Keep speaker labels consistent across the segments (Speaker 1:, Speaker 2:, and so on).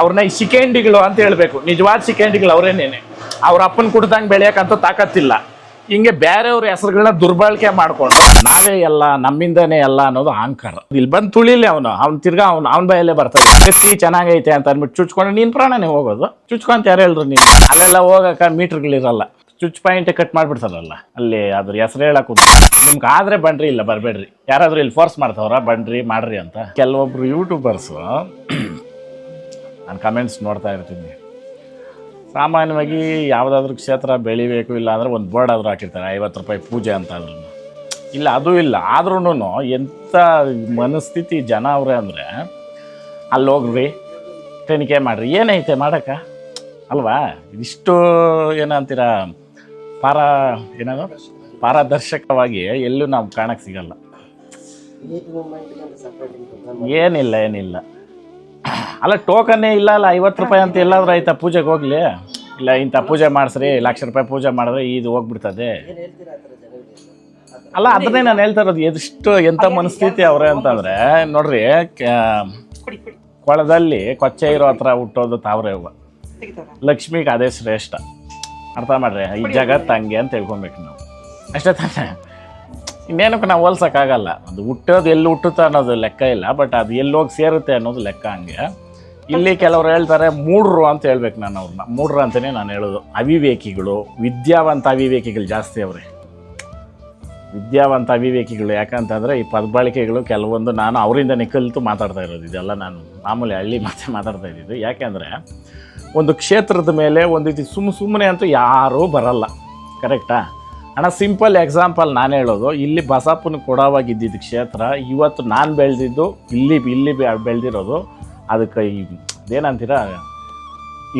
Speaker 1: ಅವ್ರನ್ನ ಈ ಶಿಖಂಡಿಗಳು ಅಂತ ಹೇಳ್ಬೇಕು. ನಿಜವಾದ ಸಿಕೆಂಡಿಗಳು ಅವರೇನೇನೆ ಅವ್ರ ಅಪ್ಪನ ಕುಡ್ದಂಗೆ ಬೆಳೆಯಕ್ಕಂತೂ ತಾಕತ್ತಿಲ್ಲ. ಹಿಂಗೆ ಬೇರೆಯವ್ರ ಹೆಸರುಗಳನ್ನ ದುರ್ಬಳಕೆ ಮಾಡ್ಕೊಂಡು ನಾವೇ ಎಲ್ಲ, ನಮ್ಮಿಂದನೇ ಎಲ್ಲ ಅನ್ನೋದು ಅಹಂಕಾರ. ಇಲ್ಲಿ ಬಂದು ತುಳಿಲಿ ಅವನು. ಅವ್ನು ತಿರ್ಗಾ ಅವ್ನು, ಅವ್ನ ಬಾಯಲ್ಲೇ ಬರ್ತಾನೆ. ಕತ್ತಿ ಚೆನ್ನಾಗೈತೆ ಅಂತ ಅಂದ್ಬಿಟ್ಟು ಚುಚ್ಕೊಂಡು ನೀನು ಪ್ರಾಣನೇ ಹೋಗೋದು. ಚುಚ್ಕೊಂತ ಯಾರು ಹೇಳಿದ್ರು ನೀನು? ಅಲ್ಲೆಲ್ಲ ಹೋಗಕ್ಕ ಮೀಟರ್ಗಳಿರಲ್ಲ. ಚುಚ್ ಪಾಯಿಂಟ್ ಕಟ್ ಮಾಡ್ಬಿಡ್ತಾರಲ್ಲ. ಅಲ್ಲಿ ಅದ್ರ ಹೆಸರು ಹೇಳಕ್ ನಿಮ್ಗೆ ಆದ್ರೆ ಬನ್ರಿ, ಇಲ್ಲ ಬರಬೇಡ್ರಿ. ಯಾರಾದ್ರೂ ಇಲ್ಲಿ ಫೋರ್ಸ್ ಮಾಡ್ತಾವ್ರ, ಬನ್ರಿ, ಮಾಡ್ರಿ ಅಂತ. ಕೆಲವೊಬ್ರು ಯೂಟ್ಯೂಬರ್ಸು ನಾನು ಕಮೆಂಟ್ಸ್ ನೋಡ್ತಾ ಇರ್ತೀನಿ. ಸಾಮಾನ್ಯವಾಗಿ ಯಾವುದಾದ್ರೂ ಕ್ಷೇತ್ರ ಬೆಳಿಬೇಕು ಇಲ್ಲ ಅಂದರೆ ಒಂದು ಬೋರ್ಡ್ ಆದರೂ ಹಾಕಿರ್ತಾರೆ ಐವತ್ತು ರೂಪಾಯಿ ಪೂಜೆ ಅಂತ ಅಂದ್ರೂ. ಇಲ್ಲ ಅದು ಇಲ್ಲ. ಆದ್ರೂ ಎಂಥ ಮನಸ್ಥಿತಿ ಜನ ಅವರೇ ಅಂದರೆ ಅಲ್ಲಿ ಹೋಗ್ರಿ ತನಿಖೆ ಮಾಡಿರಿ. ಏನೈತೆ ಮಾಡೋಕ್ಕೆ? ಅಲ್ವಾ? ಇಷ್ಟು ಏನಂತೀರ ಪಾರ ಏನದು? ಪಾರದರ್ಶಕವಾಗಿ ಎಲ್ಲೂ ನಾವು ಕಾಣಕ್ಕೆ ಸಿಗಲ್ಲ. ಏನಿಲ್ಲ ಏನಿಲ್ಲ. ಅಲ್ಲ ಟೋಕನ್ನೇ ಇಲ್ಲ ಅಲ್ಲ ಐವತ್ತು ರೂಪಾಯಿ ಅಂತ ಎಲ್ಲಾದ್ರೂ ಆಯ್ತಾ ಪೂಜೆಗೆ ಹೋಗ್ಲಿ? ಇಲ್ಲ ಇಂಥ ಪೂಜೆ ಮಾಡಿಸ್ರಿ ಲಕ್ಷ ರೂಪಾಯಿ ಪೂಜೆ ಮಾಡಿದ್ರೆ ಇದು ಹೋಗ್ಬಿಡ್ತದೆ. ಅಲ್ಲ ಅದನ್ನೇ ನಾನು ಹೇಳ್ತಾ ಇರೋದು ಎಷ್ಟು ಎಂಥ ಮನಸ್ಥಿತಿ ಅವ್ರೆ ಅಂತಂದರೆ ನೋಡ್ರಿ ಕೊಳದಲ್ಲಿ ಕೊಚ್ಚೆ ಇರೋ ಹತ್ರ ಹುಟ್ಟೋದು ತಾವ್ರೆ ಹೂವು. ಲಕ್ಷ್ಮಿಗೆ ಅದೇ ಶ್ರೇಷ್ಠ. ಅರ್ಥ ಮಾಡ್ರಿ ಈ ಜಗತ್ತು ಹಂಗೆ ಅಂತ ತಿಳ್ಕೊಬೇಕು ನಾವು. ಅಷ್ಟೇ ತಾನೆ ಇನ್ನೇನಕ್ಕೆ ನಾವು ಹೋಲ್ಸೋಕ್ಕಾಗಲ್ಲ. ಅದು ಹುಟ್ಟೋದು ಎಲ್ಲಿ ಹುಟ್ಟುತ್ತೆ ಅನ್ನೋದು ಲೆಕ್ಕ ಇಲ್ಲ ಬಟ್ ಅದು ಎಲ್ಲಿ ಹೋಗಿ ಸೇರುತ್ತೆ ಅನ್ನೋದು ಲೆಕ್ಕ ಹಂಗೆ. ಇಲ್ಲಿ ಕೆಲವರು ಹೇಳ್ತಾರೆ ಮೂಡ್ರು ಅಂತ ಹೇಳ್ಬೇಕು ನಾನು ಅವ್ರನ್ನ. ಮೂಡ್ರು ಅಂತಲೇ ನಾನು ಹೇಳೋದು. ಅವಿವೇಕಿಗಳು, ವಿದ್ಯಾವಂತ ಅವಿವೇಕಿಗಳು ಜಾಸ್ತಿ ಅವರೇ. ವಿದ್ಯಾವಂತ ಅವಿವೇಕಿಗಳು, ಯಾಕಂತಂದರೆ ಈ ಪದಬಳಕೆಗಳು ಕೆಲವೊಂದು ನಾನು ಅವರಿಂದನೇ ಕಲಿತು ಮಾತಾಡ್ತಾ ಇರೋದು. ಇದೆಲ್ಲ ನಾನು ಮಾಮೂಲಿ ಹಳ್ಳಿ ಮತ್ತೆ ಮಾತಾಡ್ತಾ ಇದ್ದಿದ್ದು. ಯಾಕೆಂದರೆ ಒಂದು ಕ್ಷೇತ್ರದ ಮೇಲೆ ಒಂದು ಇದು ಸುಮ್ಮ ಸುಮ್ಮನೆ ಅಂತೂ ಯಾರೂ ಬರಲ್ಲ. ಕರೆಕ್ಟಾ? ಅಣ್ಣ, ಸಿಂಪಲ್ ಎಕ್ಸಾಂಪಲ್ ನಾನು ಹೇಳೋದು. ಇಲ್ಲಿ ಬಸಪ್ಪನ ಕೊಡವಾಗಿದ್ದಿದ್ದು ಕ್ಷೇತ್ರ ಇವತ್ತು ನಾನು ಬೆಳೆದಿದ್ದು, ಇಲ್ಲಿ ಇಲ್ಲಿ ಬೆಳೆದಿರೋದು ಅದಕ್ಕೆ ಈ ಏನಂತೀರ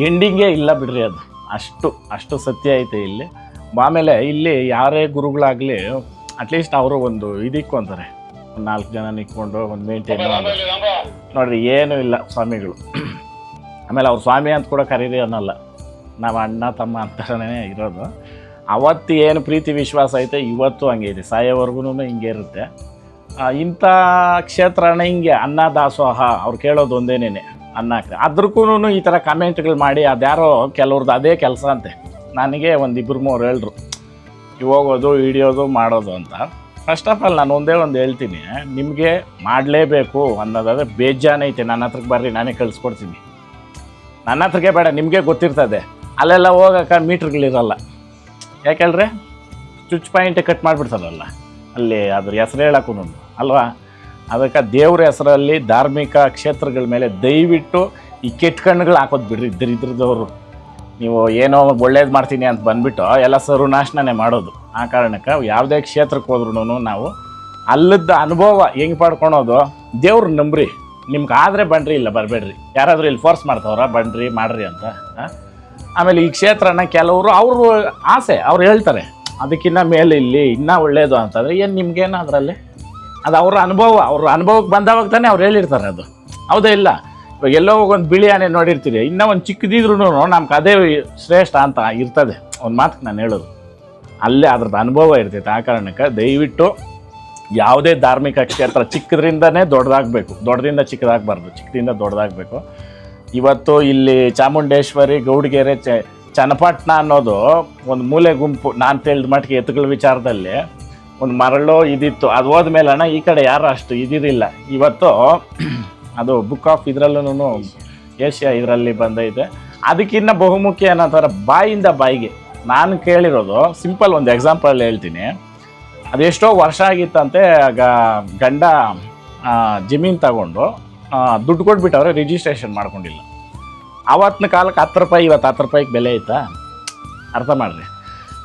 Speaker 1: ಎಂಡಿಂಗೇ ಇಲ್ಲ ಬಿಡ್ರಿ ಅದು. ಅಷ್ಟು ಅಷ್ಟು ಸತ್ಯ ಐತೆ ಇಲ್ಲಿ. ಆಮೇಲೆ ಇಲ್ಲಿ ಯಾರೇ ಗುರುಗಳಾಗಲಿ ಅಟ್ಲೀಸ್ಟ್ ಅವರು ಒಂದು ಇದಿಕ್ಕೊಂತಾರೆ ಒಂದು ನಾಲ್ಕು ಜನ ನಿಂತ್ಕೊಂಡು ಒಂದು ಮೇಂಟೈನ್ ನೋಡ್ರಿ ಏನೂ ಇಲ್ಲ ಸ್ವಾಮಿಗಳು. ಆಮೇಲೆ ಅವ್ರು ಸ್ವಾಮಿ ಅಂತ ಕೂಡ ಕರೀರಿ ಅನ್ನಲ್ಲ. ನಾವು ಅಣ್ಣ ತಮ್ಮ ಅಂತಾನೇ ಇರೋದು. ಅವತ್ತು ಏನು ಪ್ರೀತಿ ವಿಶ್ವಾಸ ಐತೆ ಇವತ್ತು ಹಂಗೆ ಇದೆ. ಸಾಯೋವರೆಗೂ ಹಿಂಗೆ ಇರುತ್ತೆ. ಇಂಥ ಕ್ಷೇತ್ರನ ಹಿಂಗೆ ಅನ್ನ ದಾಸೋಹ ಅವ್ರು ಕೇಳೋದು ಒಂದೇನೇನೆ ಅನ್ನ ಅದ್ರಕ್ಕೂ ಈ ಥರ ಕಮೆಂಟ್ಗಳು ಮಾಡಿ ಅದ್ಯಾರೋ ಕೆಲವ್ರದ್ದು ಅದೇ ಕೆಲಸ ಅಂತೆ. ನನಗೆ ಒಂದು ಇಬ್ಬರು ಮೂರು ಹೇಳ್ರು ಹೋಗೋದು, ಹಿಡಿಯೋದು, ಮಾಡೋದು ಅಂತ. ಫಸ್ಟ್ ಆಫ್ ಆಲ್ ನಾನು ಒಂದೇ ಒಂದು ಹೇಳ್ತೀನಿ, ನಿಮಗೆ ಮಾಡಲೇಬೇಕು ಅನ್ನೋದಾದ್ರೆ ಬೇಜಾನೈತೆ ನನ್ನ ಹತ್ರಕ್ಕೆ ಬರ್ರಿ, ನಾನೇ ಕಳಿಸ್ಕೊಡ್ತೀನಿ. ನನ್ನ ಹತ್ರಕ್ಕೆ ಬೇಡ, ನಿಮಗೆ ಗೊತ್ತಿರ್ತದೆ. ಅಲ್ಲೆಲ್ಲ ಹೋಗೋಕೆ ಮೀಟ್ರ್ಗಳಿರಲ್ಲ ಯಾಕೆ ಹೇಳ್ರಿ? ಚುಚ್ ಪಾಯಿಂಟ್ ಕಟ್ ಮಾಡಿಬಿಡ್ತಾರಲ್ಲ. ಅಲ್ಲಿ ಅದ್ರ ಹೆಸರು ಹೇಳಕ್ಕೂ ಅಲ್ವಾ? ಅದಕ್ಕೆ ದೇವ್ರ ಹೆಸರಲ್ಲಿ ಧಾರ್ಮಿಕ ಕ್ಷೇತ್ರಗಳ ಮೇಲೆ ದಯವಿಟ್ಟು ಈ ಕೆಟ್ಟ ಕಣ್ಣುಗಳು ಹಾಕೋದು ಬಿಡ್ರಿ ದರಿದ್ರದವರು. ನೀವು ಏನೋ ಒಳ್ಳೇದು ಮಾಡ್ತೀನಿ ಅಂತ ಬಂದ್ಬಿಟ್ಟು ಎಲ್ಲ ಸರ್ವನಾಶನೇ ಮಾಡೋದು. ಆ ಕಾರಣಕ್ಕೆ ಯಾವುದೇ ಕ್ಷೇತ್ರಕ್ಕೆ ಹೋದ್ರೂ ನಾವು ಅಲ್ಲದ ಅನುಭವ ಹೆಂಗೆ ಪಡ್ಕೊಳೋದು ದೇವ್ರ ನಂಬ್ರಿ. ನಿಮ್ಗೆ ಆದರೆ ಬನ್ರಿ ಇಲ್ಲ ಬರಬೇಡ್ರಿ. ಯಾರಾದರೂ ಇಲ್ಲಿ ಫೋರ್ಸ್ ಮಾಡ್ತಾವ್ರ ಬನ್ರಿ ಮಾಡ್ರಿ ಅಂತ ಆಮೇಲೆ ಈ ಕ್ಷೇತ್ರನ ಕೆಲವರು ಅವರು ಆಸೆ, ಅವ್ರು ಹೇಳ್ತಾರೆ. ಅದಕ್ಕಿಂತ ಮೇಲೆ ಇಲ್ಲಿ ಇನ್ನೂ ಒಳ್ಳೇದು ಅಂತಂದರೆ ಏನು ನಿಮ್ಗೇನು ಅದರಲ್ಲಿ? ಅದು ಅವ್ರ ಅನುಭವ, ಅವ್ರ ಅನುಭವಕ್ಕೆ ಬಂದವಾಗ ತಾನೇ ಅವ್ರು ಹೇಳಿರ್ತಾರೆ ಅದು. ಹೌದೇ ಇಲ್ಲ? ಇವಾಗ ಎಲ್ಲೋ ಒಂದು ಬಿಳಿ ಆನೆ ನೋಡಿರ್ತೀರಿ, ಇನ್ನೂ ಒಂದು ಚಿಕ್ಕದಿದ್ರು ನಮ್ಗೆ ಅದೇ ಶ್ರೇಷ್ಠ ಅಂತ ಇರ್ತದೆ. ಒಂದು ಮಾತು ನಾನು ಹೇಳೋದು. ಅಲ್ಲೇ ಅದ್ರದ್ದು ಅನುಭವ ಇರ್ತೈತೆ. ಆ ಕಾರಣಕ್ಕೆ ದಯವಿಟ್ಟು ಯಾವುದೇ ಧಾರ್ಮಿಕ ಕ್ಷೇತ್ರ ಚಿಕ್ಕದ್ರಿಂದನೇ ದೊಡ್ಡದಾಗಬೇಕು. ದೊಡ್ಡದಿಂದ ಚಿಕ್ಕದಾಗಬಾರ್ದು. ಚಿಕ್ಕದಿಂದ ದೊಡ್ಡದಾಗಬೇಕು. ಇವತ್ತು ಇಲ್ಲಿ ಚಾಮುಂಡೇಶ್ವರಿ, ಗೌಡಗೆರೆ ಚ ಚನ್ನಪಟ್ಟಣ ಅನ್ನೋದು ಒಂದು ಮೂಲೆ ಗುಂಪು. ನಾನು ತಿಳಿದ ಮಟ್ಟಿಗೆ ಎತ್ತುಗಳ ವಿಚಾರದಲ್ಲಿ ಒಂದು ಮರಳು ಇದಿತ್ತು. ಅದು ಹೋದ್ಮೇಲೆ ಅಣ್ಣ, ಈ ಕಡೆ ಯಾರು ಅಷ್ಟು ಇದಿರಲಿಲ್ಲ ಇವತ್ತು ಅದು ಬುಕ್ ಆಫ್ ಇದರಲ್ಲೂ ಏಷ್ಯಾ ಇದರಲ್ಲಿ ಬಂದೈತೆ. ಅದಕ್ಕಿಂತ ಬಹುಮುಖ್ಯ ಏನಂತಾರೆ ಬಾಯಿಂದ ಬಾಯಿಗೆ. ನಾನು ಕೇಳಿರೋದು ಸಿಂಪಲ್ ಒಂದು ಎಕ್ಸಾಂಪಲ್ ಹೇಳ್ತೀನಿ. ಅದೆಷ್ಟೋ ವರ್ಷ ಆಗಿತ್ತಂತೆ, ಆಗ ಗಂಡ ಜಮೀನು ತಗೊಂಡು ದುಡ್ಡು ಕೊಟ್ಬಿಟ್ಟವ್ರೆ ರಿಜಿಸ್ಟ್ರೇಷನ್ ಮಾಡ್ಕೊಂಡಿಲ್ಲ. ಆವತ್ತಿನ ಕಾಲಕ್ಕೆ ಹತ್ತು ರೂಪಾಯಿ, ಇವತ್ತು ಹತ್ತು ರೂಪಾಯಿಗೆ ಬೆಲೆ ಐತಾ? ಅರ್ಥ ಮಾಡಿರಿ.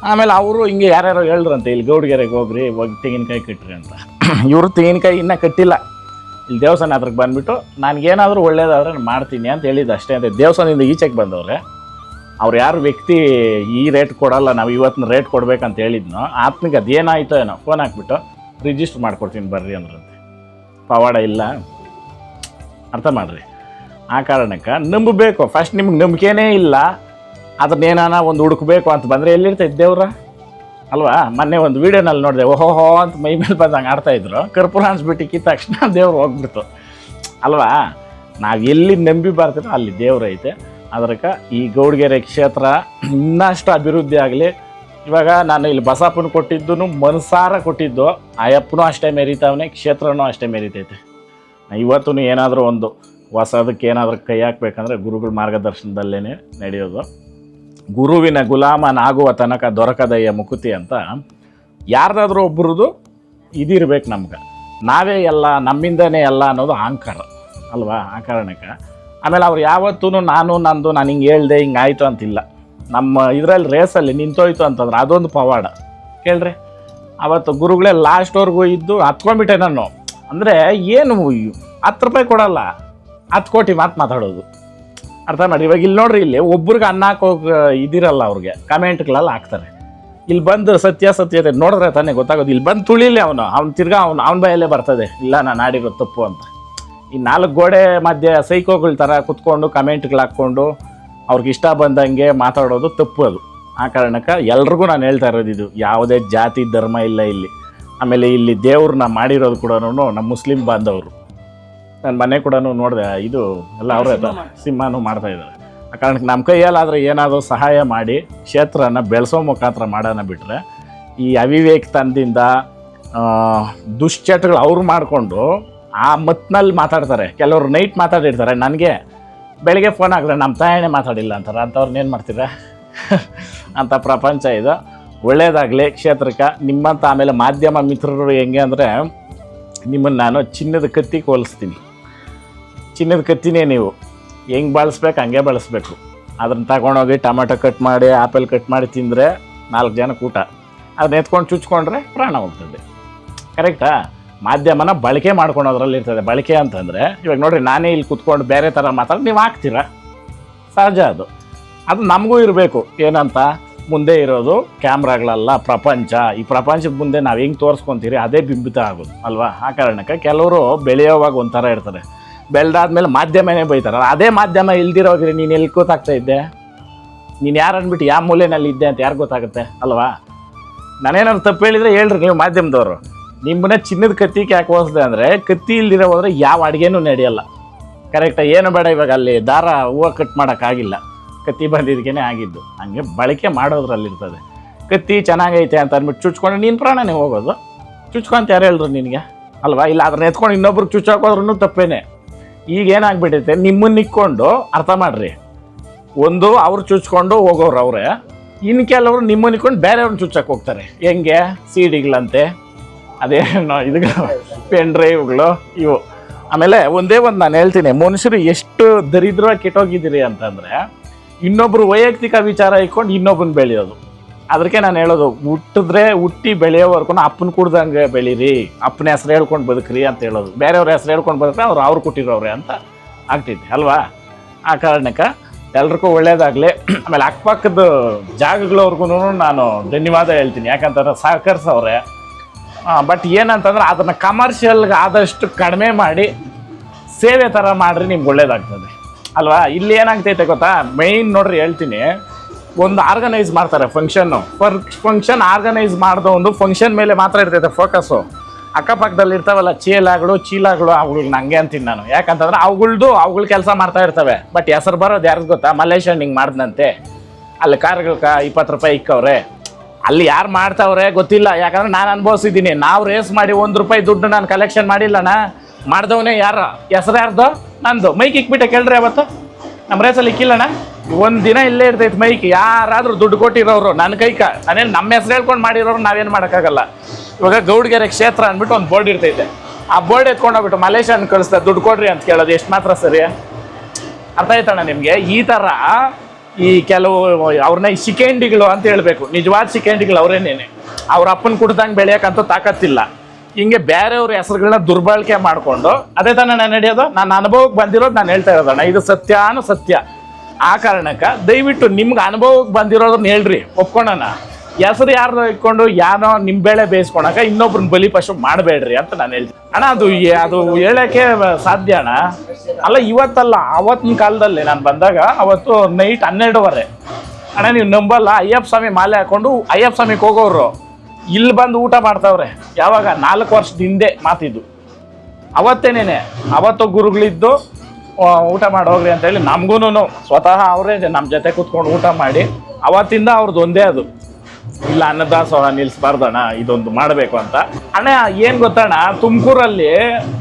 Speaker 1: ಆಮೇಲೆ ಅವರು ಹಿಂಗೆ ಯಾರ್ಯಾರೋ ಹೇಳ್ರಂತೆ, ಇಲ್ಲಿ ಗೌಡ್ಗೆರೆಗೆ ಹೋಗ್ರಿ, ಹೋಗಿ ತೆಂಗಿನಕಾಯಿ ಕಟ್ಟಿರಿ ಅಂತ. ಇವರು ತೆಂಗಿನಕಾಯಿ ಇನ್ನೂ ಕಟ್ಟಿಲ್ಲ. ಇಲ್ಲಿ ದೇವಸ್ಥಾನ ಅದ್ರಕ್ಕೆ ಬಂದುಬಿಟ್ಟು ನನಗೇನಾದರೂ ಒಳ್ಳೇದಾದ್ರೆ ನಾನು ಮಾಡ್ತೀನಿ ಅಂತ ಹೇಳಿದ್ದು ಅಷ್ಟೇ ಅಂತ. ದೇವಸ್ಥಾನದಿಂದ ಈಚೆಗೆ ಬಂದವ್ರೆ, ಅವ್ರು ಯಾರು ವ್ಯಕ್ತಿ ಈ ರೇಟ್ ಕೊಡಲ್ಲ, ನಾವು ಇವತ್ತಿನ ರೇಟ್ ಕೊಡ್ಬೇಕಂತ ಹೇಳಿದ್ನೋ ಆತ್ನಿಗೆ ಅದೇನಾಯ್ತೋ ಏನೋ ಫೋನ್ ಹಾಕ್ಬಿಟ್ಟು ರಿಜಿಸ್ಟ್ರ್ ಮಾಡ್ಕೊಡ್ತೀನಿ ಬರ್ರಿ ಅಂದ್ರಂತೆ. ಪವಾಡ ಇಲ್ಲ. ಅರ್ಥ ಮಾಡ್ರಿ. ಆ ಕಾರಣಕ್ಕೆ ನಂಬಬೇಕು. ಫಸ್ಟ್ ನಿಮ್ಗೆ ನಂಬಿಕೆನೇ ಇಲ್ಲ. ಅದನ್ನೇನಾನ ಒಂದು ಹುಡುಕ್ಬೇಕು ಅಂತ ಬಂದರೆ ಎಲ್ಲಿರ್ತೈತೆ ದೇವ್ರ? ಅಲ್ವಾ? ಮೊನ್ನೆ ಒಂದು ವೀಡಿಯೋನಲ್ಲಿ ನೋಡಿದೆ, ಓಹೋಹೋ ಅಂತ ಮೈ ಮೇಲೆ ಬಂದಂಗೆ ಆಡ್ತಾಯಿದ್ರು ಕರ್ಪೂರ ಅನ್ಸ್ಬಿಟ್ಟು ಕಿತ್ತ ತಕ್ಷಣ ದೇವ್ರು ಹೋಗ್ಬಿಡ್ತು. ಅಲ್ವಾ? ನಾವು ಎಲ್ಲಿ ನಂಬಿ ಬರ್ತೀರೋ ಅಲ್ಲಿ ದೇವ್ರೈತೆ ಅದಕ್ಕೆ ಈ ಗೌಡ್ಗೆರೆ ಕ್ಷೇತ್ರ ಇನ್ನಷ್ಟು ಅಭಿವೃದ್ಧಿ ಆಗಲಿ. ಇವಾಗ ನಾನು ಇಲ್ಲಿ ಬಸಪ್ಪನ ಕೊಟ್ಟಿದ್ದು ಮನಸಾರ ಕೊಟ್ಟಿದ್ದು. ಅಯ್ಯಪ್ಪನೂ ಅಷ್ಟೇ ಮೆರಿತಾವನೆ, ಕ್ಷೇತ್ರನೂ ಅಷ್ಟೇ ಮೆರಿತೈತೆ. ಇವತ್ತು ಏನಾದರೂ ಒಂದು ಹೊಸದಕ್ಕೆ ಏನಾದರೂ ಕೈ ಹಾಕ್ಬೇಕಂದ್ರೆ ಗುರುಗಳ ಮಾರ್ಗದರ್ಶನದಲ್ಲೇ ನಡೆಯೋದು. ಗುರುವಿನ ಗುಲಾಮನಾಗುವ ತನಕ ದೊರಕದಯ್ಯ ಮುಕುತಿ ಅಂತ ಯಾರ್ದಾದ್ರೂ ಒಬ್ಬರದು ಇದಿರ್ಬೇಕು ನಮ್ಗೆ. ನಾವೇ ಎಲ್ಲ, ನಮ್ಮಿಂದನೇ ಎಲ್ಲ ಅನ್ನೋದು ಅಹಂಕಾರ ಅಲ್ವಾ, ಆ ಕಾರಣಕ್ಕೆ. ಆಮೇಲೆ ಅವ್ರು ಯಾವತ್ತೂ ನಾನು, ನಂದು, ನಾನು ಹಿಂಗೆ ಹೇಳ್ದೆ, ಹಿಂಗೆ ಆಯಿತು ಅಂತಿಲ್ಲ. ನಮ್ಮ ಇದರಲ್ಲಿ ರೇಸಲ್ಲಿ ನಿಂತೋಯ್ತು ಅಂತಂದ್ರೆ ಅದೊಂದು ಪವಾಡ. ಕೇಳ್ರಿ. ಅವತ್ತು ಗುರುಗಳೇ ಲಾಸ್ಟ್ವರೆಗೂ ಇದ್ದು ಹತ್ಕೊಂಡ್ಬಿಟ್ಟೆ ನಾನು ಅಂದರೆ ಏನು ಹತ್ತು ರೂಪಾಯಿ ಕೊಡಲ್ಲ. ಹತ್ತು ಕೋಟಿ ಮಾತು ಮಾತಾಡೋದು. ಅರ್ಥ ಮಾಡಿ. ಇವಾಗ ಇಲ್ಲಿ ನೋಡ್ರಿ, ಇಲ್ಲಿ ಒಬ್ರಿಗೆ ಅನ್ನ ಹಾಕೋಗಿ ಇದಿರಲ್ಲ ಅವ್ರಿಗೆ. ಕಮೆಂಟ್ಗಳೆಲ್ಲ ಹಾಕ್ತಾರೆ. ಇಲ್ಲಿ ಬಂದು ಸತ್ಯ ಸತ್ಯತೆ ನೋಡಿದ್ರೆ ತಾನೇ ಗೊತ್ತಾಗೋದು. ಇಲ್ಲಿ ಬಂದು ತುಳಿಲಿ ಅವನು. ಅವ್ನು ತಿರ್ಗಾ ಅವ್ನು, ಅವ್ನ ಬಾಯಲ್ಲೇ ಬರ್ತದೆ. ಇಲ್ಲ, ನಾನು ಆಡಿರೋ ತಪ್ಪು ಅಂತ. ಈ ನಾಲ್ಕು ಗೋಡೆ ಮಧ್ಯೆ ಸೈಕೋಗಳ ಥರ ಕುತ್ಕೊಂಡು ಕಮೆಂಟ್ಗಳು ಹಾಕ್ಕೊಂಡು ಅವ್ರಿಗೆ ಇಷ್ಟ ಬಂದಂಗೆ ಮಾತಾಡೋದು ತಪ್ಪು ಅದು. ಆ ಕಾರಣಕ್ಕೆ ಎಲ್ರಿಗೂ ನಾನು ಹೇಳ್ತಾ ಇರೋದು ಇದು. ಯಾವುದೇ ಜಾತಿ, ಧರ್ಮ ಇಲ್ಲ ಇಲ್ಲಿ. ಆಮೇಲೆ ಇಲ್ಲಿ ದೇವ್ರನ್ನ ಮಾಡಿರೋದು ಕೂಡ ನಮ್ಮ ಮುಸ್ಲಿಂ ಬಾಂಧವರು. ನನ್ನ ಮನೆ ಕೂಡ ನೋಡಿದೆ ಇದು ಎಲ್ಲ ಅವರೇ ಸಿಂಹನೂ ಮಾಡ್ತಾ ಇದ್ದಾರೆ ಆ ಕಾರಣಕ್ಕೆ ನಮ್ಮ ಕೈಯಲ್ಲಾದರೆ ಏನಾದರೂ ಸಹಾಯ ಮಾಡಿ ಕ್ಷೇತ್ರನ ಬೆಳೆಸೋ ಮುಖಾಂತರ ಮಾಡೋಣ ಬಿಟ್ಟರೆ ಈ ಅವಿವೇಕತನದಿಂದ ದುಶ್ಚಟಗಳು ಅವ್ರು ಮಾಡಿಕೊಂಡು ಆ ಮತ್ನಲ್ಲಿ ಮಾತಾಡ್ತಾರೆ. ಕೆಲವರು ನೈಟ್ ಮಾತಾಡಿರ್ತಾರೆ ನನಗೆ ಬೆಳಿಗ್ಗೆ ಫೋನ್ ಹಾಕಿದ್ರೆ ನಮ್ಮ ತಾಯಿನೇ ಮಾತಾಡಿಲ್ಲ ಅಂತಾರೆ. ಅಂಥವ್ರನ್ನ ಏನು ಮಾಡ್ತೀರ? ಅಂತ ಪ್ರಪಂಚ ಇದು. ಒಳ್ಳೆಯದಾಗಲಿ ಕ್ಷೇತ್ರಕ್ಕೆ. ನಿಮ್ಮಂಥ ಆಮೇಲೆ ಮಾಧ್ಯಮ ಮಿತ್ರರು ಹೆಂಗೆ ಅಂದರೆ ನಿಮ್ಮನ್ನು ನಾನು ಚಿನ್ನದ ಕತ್ತಿಗೆ ಹೋಲಿಸ್ತೀನಿ ಚಿನ್ನದ ಕತ್ತಿನೇ ನೀವು. ಹೆಂಗೆ ಬಳಸ್ಬೇಕು, ಹಂಗೆ ಬಳಸ್ಬೇಕು. ಅದನ್ನು ತಗೊಂಡೋಗಿ ಟೊಮೆಟೊ ಕಟ್ ಮಾಡಿ, ಆಪಲ್ ಕಟ್ ಮಾಡಿ ತಿಂದರೆ ನಾಲ್ಕು ಜನಕ್ಕೆ ಊಟ ಅದನ್ನ ಎತ್ಕೊಂಡು ಚುಚ್ಕೊಂಡ್ರೆ ಪ್ರಾಣ ಹೋಗ್ತದೆ. ಕರೆಕ್ಟಾ ಮಾಧ್ಯಮನ ಬಳಕೆ ಮಾಡ್ಕೊಳೋದ್ರಲ್ಲಿ ಇರ್ತದೆ. ಬಳಕೆ ಅಂತಂದರೆ, ಇವಾಗ ನೋಡಿರಿ, ನಾನೇ ಇಲ್ಲಿ ಕುತ್ಕೊಂಡು ಬೇರೆ ಥರ ಮಾತಾಡಿ ನೀವು ಹಾಕ್ತೀರಾ? ಸಹಜ ಅದು. ಅದು ನಮಗೂ ಇರಬೇಕು. ಏನಂತ? ಮುಂದೆ ಇರೋದು ಕ್ಯಾಮ್ರಾಗಳಲ್ಲ ಪ್ರಪಂಚ. ಈ ಪ್ರಪಂಚದ ಮುಂದೆ ನಾವು ಹೆಂಗೆ ತೋರಿಸ್ಕೊತೀರಿ, ಅದೇ ಬಿಂಬಿತ ಆಗೋದು. ಅಲ್ವಾ? ಆ ಕಾರಣಕ್ಕೆ ಕೆಲವರು ಬೆಳೆಯೋವಾಗ ಒಂಥರ ಇರ್ತಾರೆ. ಬೆಳೆದಾದ್ಮೇಲೆ ಮಾಧ್ಯಮನೇ ಬೈತಾರಲ್ಲ, ಅದೇ ಮಾಧ್ಯಮ ಇಲ್ದಿರೋಗ್ರಿ ನೀನು ಎಲ್ಲಿ ಗೊತ್ತಾಗ್ತಾ ಇದ್ದೆ? ನೀನು ಯಾರು ಅಂದ್ಬಿಟ್ಟು ಯಾವ ಮೂಲೆಯಲ್ಲಿ ಇದ್ದೆ ಅಂತ ಯಾರು ಗೊತ್ತಾಗುತ್ತೆ? ಅಲ್ವಾ? ನಾನೇನಾದ್ರು ತಪ್ಪು ಹೇಳಿದರೆ ಹೇಳ್ರಿ ನೀವು ಮಾಧ್ಯಮದವರು. ನಿಮ್ಮನ್ನ ಚಿನ್ನದ ಕತ್ತಿಗೆ ಯಾಕೆ ಹೋಲಿಸ್ದೆ ಅಂದರೆ ಕತ್ತಿ ಇಲ್ದಿರೋ ಹೋದ್ರೆ ಯಾವ ಅಡುಗೆನೂ ನಡೆಯಲ್ಲ. ಕರೆಕ್ಟಾಗಿ ಏನು ಬೇಡ ಇವಾಗ ಅಲ್ಲಿ ದಾರ ಹೂವು ಕಟ್ ಮಾಡೋಕ್ಕಾಗಿಲ್ಲ ಕತ್ತಿ ಬಂದಿದ್ದಕ್ಕೇ ಆಗಿದ್ದು. ಹಂಗೆ ಬಳಕೆ ಮಾಡೋದ್ರಲ್ಲಿರ್ತದೆ. ಕತ್ತಿ ಚೆನ್ನಾಗೈತೆ ಅಂತ ಅಂದ್ಬಿಟ್ಟು ಚುಚ್ಕೊಂಡು ನೀನು ಪ್ರಾಣನೇ ಹೋಗೋದು. ಚುಚ್ಕೊಂತ ಯಾರು ಹೇಳ್ರು ನಿನಗೆ? ಅಲ್ವಾ? ಇಲ್ಲ ಅದನ್ನ ಎತ್ಕೊಂಡು ಇನ್ನೊಬ್ರಿಗೆ ಚುಚ್ಚಾಕೋದ್ರೂ ತಪ್ಪೇನೆ. ಈಗ ಏನಾಗ್ಬಿಟ್ಟೈತೆ ನಿಮ್ಮನ್ನ ನಿಕ್ಕೊಂಡು ಅರ್ಥ ಮಾಡ್ರಿ. ಒಂದು ಅವ್ರು ಚುಚ್ಕೊಂಡು ಹೋಗೋರು ಅವರೇ ಇನ್ನು ಕೆಲವರು ನಿಮ್ಮನ್ನ ನಿಕ್ಕೊಂಡು ಬೇರೆಯವ್ರನ್ನ ಚುಚ್ಚಕ್ಕೆ ಹೋಗ್ತಾರೆ. ಹೆಂಗೆ? ಸಿಡಿಗಳಂತೆ. ಅದೇನೋ ಇದು ಪೆನ್ ಡ್ರೈವ್ಗಳು ಇವು. ಆಮೇಲೆ ಒಂದೇ ಒಂದು ನಾನು ಹೇಳ್ತೀನಿ, ಮನುಷ್ಯರು ಎಷ್ಟು ದರಿದ್ರ ಕೆಟ್ಟೋಗಿದ್ದೀರಿ ಅಂತಂದರೆ, ಇನ್ನೊಬ್ರು ವೈಯಕ್ತಿಕ ವಿಚಾರ ಇಟ್ಕೊಂಡು ಇನ್ನೊಬ್ಬನ ಬೆಳೆಯೋದು. ಅದಕ್ಕೆ ನಾನು ಹೇಳೋದು, ಹುಟ್ಟಿದ್ರೆ ಹುಟ್ಟಿ ಬೆಳೆಯೋವರ್ಗೂ ಅಪ್ಪನ ಕುಡ್ದಂಗೆ ಬೆಳೀರಿ, ಅಪ್ಪನ ಹೆಸರು ಹೇಳ್ಕೊಂಡು ಬದುಕ್ರಿ ಅಂತ ಹೇಳೋದು. ಬೇರೆಯವ್ರ ಹೆಸರು ಹೇಳ್ಕೊಂಡು ಬದುಕ್ರೆ ಅವ್ರು ಅವ್ರು ಕೊಟ್ಟಿರೋರೆ ಅಂತ ಆಗ್ತೈತೆ ಅಲ್ವಾ? ಆ ಕಾರಣಕ್ಕೆ ಎಲ್ರಿಗೂ ಒಳ್ಳೇದಾಗಲಿ. ಆಮೇಲೆ ಅಕ್ಕಪಕ್ಕದ ಜಾಗಗಳವ್ರಿಗೂ ನಾನು ಧನ್ಯವಾದ ಹೇಳ್ತೀನಿ, ಯಾಕಂತಂದ್ರೆ ಸಹಕರಿಸವ್ರೆ. ಬಟ್ ಏನಂತಂದ್ರೆ ಅದನ್ನು ಕಮರ್ಷಿಯಲ್ಗೆ ಆದಷ್ಟು ಕಡಿಮೆ ಮಾಡಿ ಸೇವೆ ಥರ ಮಾಡ್ರಿ ನಿಮ್ಗೆ ಒಳ್ಳೇದಾಗ್ತದೆ. ಅಲ್ವಾ? ಇಲ್ಲಿ ಏನಾಗ್ತೈತೆ ಗೊತ್ತಾ? ಮೈನ್ ನೋಡ್ರಿ ಹೇಳ್ತೀನಿ. ಒಂದು ಆರ್ಗನೈಸ್ ಮಾಡ್ತಾರೆ ಫಂಕ್ಷನ್ನು ಫರ್ ಫಂಕ್ಷನ್ ಆರ್ಗನೈಸ್ ಮಾಡಿದ ಒಂದು ಫಂಕ್ಷನ್ ಮೇಲೆ ಮಾತ್ರ ಇರ್ತೈತೆ ಫೋಕಸ್ಸು ಅಕ್ಕಪಕ್ಕದಲ್ಲಿ ಇರ್ತಾವಲ್ಲ, ಚೀಲಗಳು ಚೀಲಗಳು ಅವುಗಳಿಗೆ ನಂಗೆ ಅಂತೀನಿ ನಾನು. ಯಾಕಂತಂದ್ರೆ ಅವುಗಳ್ದು ಅವುಗಳ ಕೆಲಸ ಮಾಡ್ತಾ ಇರ್ತವೆ. ಬಟ್ ಹೆಸರು ಬರೋದು ಯಾರಿಗೂ ಗೊತ್ತಾ? ಮಲ್ಲೇಶ್ ಹಿಂಗೆ ಮಾಡ್ದಂತೆ ಅಲ್ಲಿ ಕಾರ್ಗಳ್ಕ ಇಪ್ಪತ್ತು ರೂಪಾಯಿ ಇಕ್ಕವ್ರೆ. ಅಲ್ಲಿ ಯಾರು ಮಾಡ್ತಾವ್ರೆ ಗೊತ್ತಿಲ್ಲ. ಯಾಕಂದ್ರೆ ನಾನು ಅನುಭವಿಸಿದ್ದೀನಿ. ನಾವು ರೇಸ್ ಮಾಡಿ ಒಂದು ರೂಪಾಯಿ ದುಡ್ಡು ನಾನು ಕಲೆಕ್ಷನ್ ಮಾಡಿಲ್ಲಣ್ಣ. ಮಾಡ್ದವನೇ ಯಾರ? ಹೆಸರು ಯಾರ್ದು? ನಂದು. ಮೈಕ್ ಇಕ್ಬಿಟ್ಟೆ ಕೇಳ್ರಿ ಅವತ್ತು. ನಮ್ಮ ರೇಸಲ್ಲಿ ಇಕ್ಕಿಲ್ಲಣ್ಣ. ಒಂದು ದಿನ ಇಲ್ಲೇ ಇರ್ತೈತೆ ಮೈಕ್. ಯಾರಾದರೂ ದುಡ್ಡು ಕೊಟ್ಟಿರೋರು ನನ್ನ ಕೈಕ ನಾನೇನು ನಮ್ಮ ಹೆಸರು ಹೇಳ್ಕೊಂಡು ಮಾಡಿರೋರು ನಾವೇನು ಮಾಡೋಕ್ಕಾಗಲ್ಲ. ಇವಾಗ ಗೌಡ್ಗೆರೆ ಕ್ಷೇತ್ರ ಅಂದ್ಬಿಟ್ಟು ಒಂದು ಬೋರ್ಡ್ ಇರ್ತೈತೆ. ಆ ಬೋರ್ಡ್ ಎತ್ಕೊಂಡು ಹೋಗ್ಬಿಟ್ಟು ಮಲೇಷಿಯನ್ ಕಳಿಸ್ತಾ ದುಡ್ಡು ಕೊಡ್ರಿ ಅಂತ ಕೇಳೋದು, ಎಷ್ಟು ಮಾತ್ರ ಸರಿ? ಅರ್ಥ ಆಯ್ತಣ್ಣ ನಿಮಗೆ? ಈ ಥರ ಈ ಕೆಲವು ಅವ್ರನ್ನ ಈ ಶಿಖಂಡಿಗಳು ಅಂತ ಹೇಳಬೇಕು. ನಿಜವಾದ ಶಿಕೆಂಡಿಗಳು ಅವರೇನೇನೆ. ಅವ್ರ ಅಪ್ಪನ ಕುಡ್ದಂಗೆ ಬೆಳೆಯೋಕ್ಕಂತೂ ತಾಕತ್ತಿಲ್ಲ. ಹಿಂಗೆ ಬೇರೆಯವ್ರ ಹೆಸರುಗಳನ್ನ ದುರ್ಬಳಕೆ ಮಾಡಿಕೊಂಡು, ಅದೇ ತಾನೇ ನಾನು ನಡೆಯೋದು? ನನ್ನ ಅನುಭವಕ್ಕೆ ಬಂದಿರೋದು ನಾನು ಹೇಳ್ತಾ ಇರೋದಣ್ಣ. ಇದು ಸತ್ಯಾನು ಸತ್ಯ. ಆ ಕಾರಣಕ್ಕೆ ದಯವಿಟ್ಟು ನಿಮ್ಗೆ ಅನುಭವಕ್ಕೆ ಬಂದಿರೋದನ್ನ ಹೇಳ್ರಿ ಒಪ್ಕೊಳ್ಳೋಣ ಹೆಸರು ಯಾರು ಇಟ್ಕೊಂಡು ಯಾರೋ ನಿಮ್ಮ ಬೇಳೆ ಬೇಯಿಸ್ಕೊಳಕ ಇನ್ನೊಬ್ರನ್ನ ಬಲಿ ಪಶು ಮಾಡಬೇಡ್ರಿ ಅಂತ ನಾನು ಹೇಳ್ತೀನಿ. ಅಣ್ಣ, ಅದು ಅದು ಹೇಳಕ್ಕೆ ಸಾಧ್ಯ ಅಣ್ಣ. ಅಲ್ಲ, ಇವತ್ತಲ್ಲ ಅವತ್ತಿನ ಕಾಲದಲ್ಲಿ ನಾನು ಬಂದಾಗ ಅವತ್ತು ನೈಟ್ ಹನ್ನೆರಡುವರೆ. ಅಣ್ಣ, ನೀವು ನಂಬಲ್ಲ, ಅಯ್ಯಪ್ಪ ಸ್ವಾಮಿ ಮಾಲೆ ಹಾಕೊಂಡು ಅಯ್ಯಪ್ಪ ಸ್ವಾಮಿಗೆ ಹೋಗೋರು. ಇಲ್ಲಿ ಬಂದು ಊಟ ಮಾಡ್ತಾವ್ರೆ. ಯಾವಾಗ? ನಾಲ್ಕು ವರ್ಷದ ಹಿಂದೆ ಮಾತಿದ್ದು. ಅವತ್ತೇನೇನೆ? ಅವತ್ತು ಗುರುಗಳಿದ್ದು ಊಟ ಮಾಡಿ ಹೋಗ್ರಿ ಅಂತ ಹೇಳಿ ನಮಗೂ ಸ್ವತಃ ಅವರೇ ನಮ್ಮ ಜೊತೆ ಕೂತ್ಕೊಂಡು ಊಟ ಮಾಡಿ ಅವತ್ತಿಂದ ಅವ್ರದ್ದು ಒಂದೇ ಅದು. ಇಲ್ಲ, ಅನ್ನದಾಸೋಹ ನಿಲ್ಲಿಸ್ಬಾರ್ದಣ್ಣ ಇದೊಂದು ಮಾಡಬೇಕು ಅಂತ. ಅಣ್ಣ, ಏನು ಗೊತ್ತಣ್ಣ, ತುಮಕೂರಲ್ಲಿ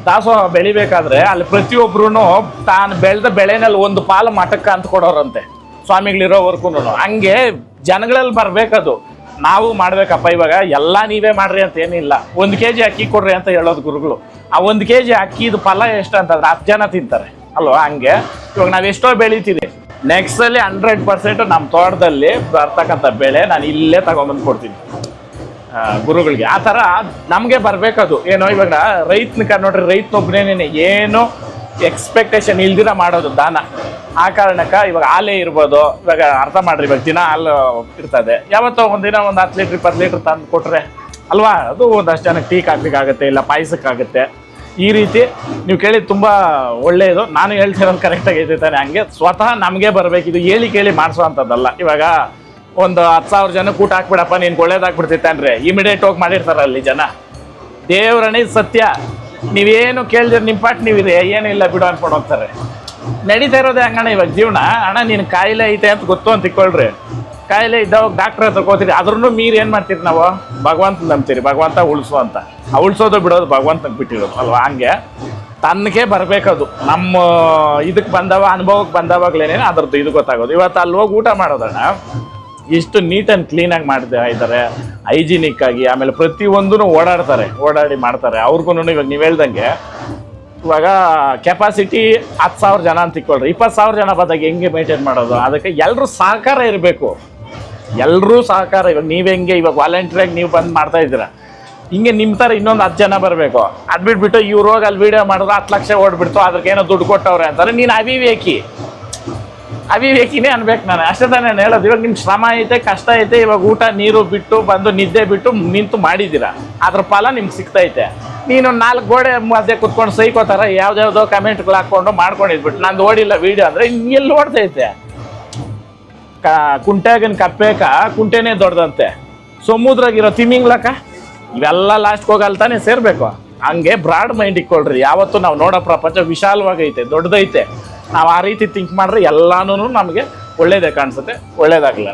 Speaker 1: ದಾಸೋಹ ಬೆಳಿಬೇಕಾದ್ರೆ ಅಲ್ಲಿ ಪ್ರತಿಯೊಬ್ರು ತಾನು ಬೆಳೆದ ಬೆಳೆನಲ್ಲಿ ಒಂದು ಪಾಲು ಮಠಕ್ಕೆ ಅಂತ ಕೊಡೋರಂತೆ. ಸ್ವಾಮಿಗಳಿರೋವರ್ಗು ಹಂಗೆ ಜನಗಳಲ್ಲಿ ಬರ್ಬೇಕದು. ನಾವು ಮಾಡ್ಬೇಕಪ್ಪ, ಇವಾಗ ಎಲ್ಲ ನೀವೇ ಮಾಡ್ರಿ ಅಂತ ಏನಿಲ್ಲ. ಒಂದು ಕೆ ಜಿ ಅಕ್ಕಿ ಕೊಡ್ರಿ ಅಂತ ಹೇಳೋದು ಗುರುಗಳು. ಆ ಒಂದು ಕೆ ಜಿ ಅಕ್ಕಿದು ಫಲ ಎಷ್ಟು ಅಂತಂದ್ರೆ ಹತ್ತು ಜನ ತಿಂತಾರೆ. ಅಲ್ವಾ, ಹಂಗೆ? ಇವಾಗ ನಾವು ಎಷ್ಟೋ ಬೆಳಿತೀವಿ. ನೆಕ್ಸ್ಟ್ ಅಲ್ಲಿ ಹಂಡ್ರೆಡ್ ಪರ್ಸೆಂಟ್ ನಮ್ಮ ತೋಟದಲ್ಲಿ ಬರ್ತಕ್ಕಂಥ ಬೆಳೆ ನಾನು ಇಲ್ಲೇ ತಗೊಂಡ್ಬಂದ್ ಕೊಡ್ತೀನಿ. ಗುರುಗಳಿಗೆ. ಆ ಥರ ನಮಗೆ ಬರಬೇಕದು. ಏನೋ ಇವಾಗ ರೈತನ ನೋಡ್ರಿ ರೈತನೊಬ್ಬನೇನೆ ಏನು ಎಕ್ಸ್ಪೆಕ್ಟೇಷನ್ ಇಲ್ದಿರ ಮಾಡೋದು ದಾನ. ಆ ಕಾರಣಕ್ಕೆ ಇವಾಗ ಹಾಲೇ ಇರ್ಬೋದು. ಇವಾಗ ಅರ್ಥ ಮಾಡ್ರಿ, ಇವಾಗ ದಿನ ಹಾಲು ಇರ್ತದೆ. ಯಾವತ್ತೋ ಒಂದಿನ ಒಂದು ಹತ್ತು ಲೀಟ್ರ್ ಇಪ್ಪತ್ತು ಲೀಟ್ರ್ ತಂದು ಕೊಟ್ರೆ ಅಲ್ವಾ? ಅದು ಒಂದಷ್ಟು ಜನಕ್ಕೆ ಟೀ ಕಾಫಿಗಾಗುತ್ತೆ, ಇಲ್ಲ ಪಾಯಸಕ್ಕಾಗುತ್ತೆ. ಈ ರೀತಿ ನೀವು ಕೇಳಿದ್ದು ತುಂಬ ಒಳ್ಳೆಯದು. ನಾನು ಹೇಳ್ತಿರೋದು ಕರೆಕ್ಟಾಗಿ ಐತೆ ತಾನೆ ಹಂಗೆ. ಸ್ವತಃ ನಮಗೆ ಬರಬೇಕು. ಇದು ಹೇಳಿ ಕೇಳಿ ಮಾಡಿಸುವಂಥದ್ದಲ್ಲ ಇವಾಗ ಒಂದು ಹತ್ತು ಸಾವಿರ ಜನಕ್ಕೆ ಊಟ ಹಾಕ್ಬಿಡಪ್ಪ, ನೀನು ಒಳ್ಳೇದಾಗ್ಬಿಡ್ತೈತೆ ಇಮಿಡಿಯೇಟ್ ಹೋಗಿ ಮಾಡಿರ್ತಾರೆ ಅಲ್ಲಿ ಜನ. ದೇವ್ರಣೆ ಸತ್ಯ. ನೀವೇನು ಕೇಳಿದ್ರೆ ನಿಮ್ಮ ಪಾಟ್ ನೀವಿದೆ. ಏನಿಲ್ಲ ಬಿಡು ಅನ್ಕೊಂಡು ಹೋಗ್ತಾರೆ. ನಡೀತಾ ಇರೋದೇ ಹಂಗಣ್ಣ ಇವಾಗ ಜೀವನ. ಅಣ್ಣ, ನೀನು ಕಾಯಿಲೆ ಐತೆ ಅಂತ ಗೊತ್ತು ಅಂತ ತಿಳ್ಕೊಳ್ರಿ ಕಾಯಿಲೆ ಇದ್ದವಾಗ ಡಾಕ್ಟ್ರ್ ಹತ್ರ ಹೋಗ್ತೀರಿ ಅದ್ರೂ ಮೀರಿ ಏನು ಮಾಡ್ತೀರಿ ನಾವು? ಭಗವಂತ ನಂಬ್ತೀರಿ. ಭಗವಂತ ಉಳಿಸು ಅಂತ. ಆ ಉಳಿಸೋದು ಬಿಡೋದು ಭಗವಂತನಿಗೆ ಬಿಟ್ಟಿರೋದು ಅಲ್ವಾ? ಹಂಗೆ. ತನ್ನಗೆ ಬರಬೇಕದು. ನಮ್ಮ ಇದಕ್ಕೆ ಬಂದವ ಅನುಭವಕ್ಕೆ ಬಂದವಾಗ್ಲೇನೆ ಅದ್ರದ್ದು ಇದು ಗೊತ್ತಾಗೋದು. ಇವತ್ತು ಅಲ್ಲಿ ಹೋಗಿ ಊಟ ಮಾಡೋದಣ್ಣ, ಇಷ್ಟು ನೀಟ್ ಆ್ಯಂಡ್ ಕ್ಲೀನಾಗಿ ಮಾಡ್ತಾ ಇದ್ದಾರೆ. ಹೈಜಿನಿಕ್ ಆಗಿ, ಆಮೇಲೆ ಪ್ರತಿಯೊಂದೂ ಓಡಾಡ್ತಾರೆ, ಓಡಾಡಿ ಮಾಡ್ತಾರೆ. ಅವ್ರಿಗೂ ಇವಾಗ ನೀವು ಹೇಳ್ದಂಗೆ, ಇವಾಗ ಕೆಪಾಸಿಟಿ ಹತ್ತು ಸಾವಿರ ಜನ ಅಂತ ಇಕ್ಕೊಳ್ರಿ ಇಪ್ಪತ್ತು ಸಾವಿರ ಜನ ಬಂದಾಗ ಹೆಂಗೆ ಮೇಂಟೈನ್ ಮಾಡೋದು? ಅದಕ್ಕೆ ಎಲ್ಲರೂ ಸಹಕಾರ ಇರಬೇಕು. ಎಲ್ಲರೂ ಸಹಕಾರ, ಇವಾಗ ನೀವು ಹೆಂಗೆ, ಇವಾಗ ವಾಲಂಟಿಯರಾಗಿ ನೀವು ಬಂದು ಮಾಡ್ತಾ ಇದ್ದೀರಾ? ಹಿಂಗೆ ನಿಮ್ಮ ಥರ ಇನ್ನೊಂದು ಹತ್ತು ಜನ ಬರಬೇಕು. ಅದು ಬಿಟ್ಬಿಟ್ಟು ಇವ್ರು ಹೋಗಿ ಅಲ್ಲಿ ವೀಡಿಯೋ ಮಾಡಿದ್ರೆ ಹತ್ತು ಲಕ್ಷ ಓಡ್ಬಿಡ್ತು ಅದಕ್ಕೇನೋ ದುಡ್ಡು ಕೊಟ್ಟವ್ರೆ ಅಂತಾರೆ. ನೀನು ಅವಿವೇಕಿ. ಅವಿವೇಕಿನೇ ಅನ್ಬೇಕು ನಾನು. ಅಷ್ಟೇ ತಾನೇ ನಾನು ಹೇಳೋದು. ಇವಾಗ ನಿಮ್ಮ ಶ್ರಮ ಐತೆ, ಕಷ್ಟ ಐತೆ, ಇವಾಗ ಊಟ, ನೀರು ಬಿಟ್ಟು ಬಂದು ನಿದ್ದೆ ಬಿಟ್ಟು ನಿಂತು ಮಾಡಿದ್ದೀರಾ? ಅದ್ರ ಫಲ ನಿಮ್ಗೆ ಸಿಗ್ತೈತೆ ನೀನು ನಾಲ್ಕು ಗೋಡೆ ಮಧ್ಯೆ ಕುತ್ಕೊಂಡು ಸೈಕೋತಾರ ಯಾವ್ದಾವುದೋ ಕಮೆಂಟ್ಗಳು ಹಾಕ್ಕೊಂಡು ಮಾಡ್ಕೊಂಡಿದ್ಬಿಟ್ಟು ನಂದು ಓಡಿಲ್ಲ ವೀಡಿಯೋ ಅಂದರೆ ಎಲ್ಲಿ ಓಡ್ತೈತೆ ಕ ಕುಂಟೆಗಿನ ಕಪ್ಪೇಕ ಕುಂಟೆನೇ ದೊಡ್ಡದಂತೆ. ಸಮುದ್ರಾಗಿರೋ ತಿಮಿಂಗ್ಲಕ್ಕ ಇವೆಲ್ಲ ಲಾಸ್ಟ್ಗೆ ಹೋಗಲ್ಲ ತಾನೇ ಸೇರಬೇಕು. ಹಂಗೆ ಬ್ರಾಡ್ ಮೈಂಡ್ ಇಟ್ಕೊಳ್ರಿ. ಯಾವತ್ತು ನಾವು ನೋಡೋ ಪ್ರಪಂಚ ವಿಶಾಲವಾಗೈತೆ, ದೊಡ್ಡದೈತೆ. ನಾವು ಆ ರೀತಿ ಥಿಂಕ್ ಮಾಡಿದ್ರೆ ಎಲ್ಲಾನು ನಮಗೆ ಒಳ್ಳೇದೇ ಕಾಣಿಸುತ್ತೆ ಒಳ್ಳೇದಾಗಲ್ಲ